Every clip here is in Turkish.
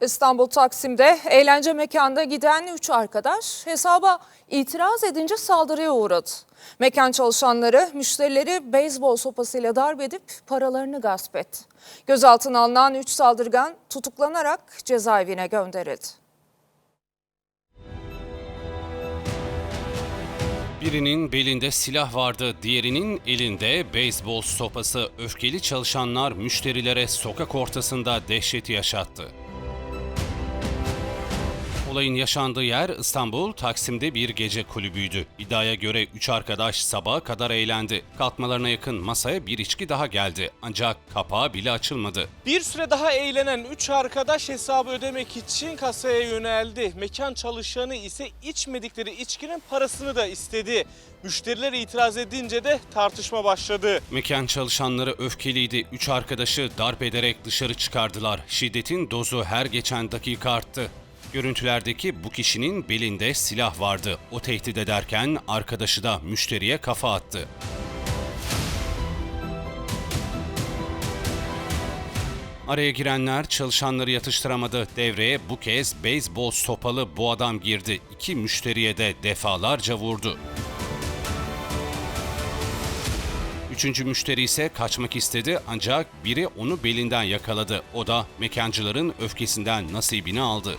İstanbul Taksim'de eğlence mekanına giden 3 arkadaş hesaba itiraz edince saldırıya uğradı. Mekan çalışanları müşterileri beyzbol sopasıyla darp edip paralarını gasp etti. Gözaltına alınan 3 saldırgan tutuklanarak cezaevine gönderildi. Birinin belinde silah vardı, diğerinin elinde beyzbol sopası. Öfkeli çalışanlar müşterilere sokak ortasında dehşeti yaşattı. Olayın yaşandığı yer İstanbul Taksim'de bir gece kulübüydü. İddiaya göre 3 arkadaş sabaha kadar eğlendi. Kalkmalarına yakın masaya bir içki daha geldi. Ancak kapağı bile açılmadı. Bir süre daha eğlenen 3 arkadaş hesabı ödemek için kasaya yöneldi. Mekan çalışanı ise içmedikleri içkinin parasını da istedi. Müşteriler itiraz edince de tartışma başladı. Mekan çalışanları öfkeliydi. Üç arkadaşı darp ederek dışarı çıkardılar. Şiddetin dozu her geçen dakika arttı. Görüntülerdeki bu kişinin belinde silah vardı. O tehdit ederken arkadaşı da müşteriye kafa attı. Araya girenler çalışanları yatıştıramadı. Devreye bu kez beyzbol sopalı bu adam girdi. İki müşteriye de defalarca vurdu. Üçüncü müşteri ise kaçmak istedi ancak biri onu belinden yakaladı. O da mekancıların öfkesinden nasibini aldı.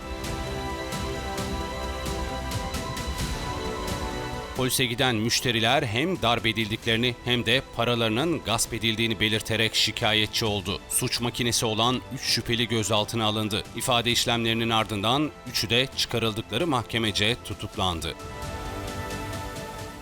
Polise giden müşteriler hem darp edildiklerini hem de paralarının gasp edildiğini belirterek şikayetçi oldu. Suç makinesi olan 3 şüpheli gözaltına alındı. İfade işlemlerinin ardından üçü de çıkarıldıkları mahkemece tutuklandı.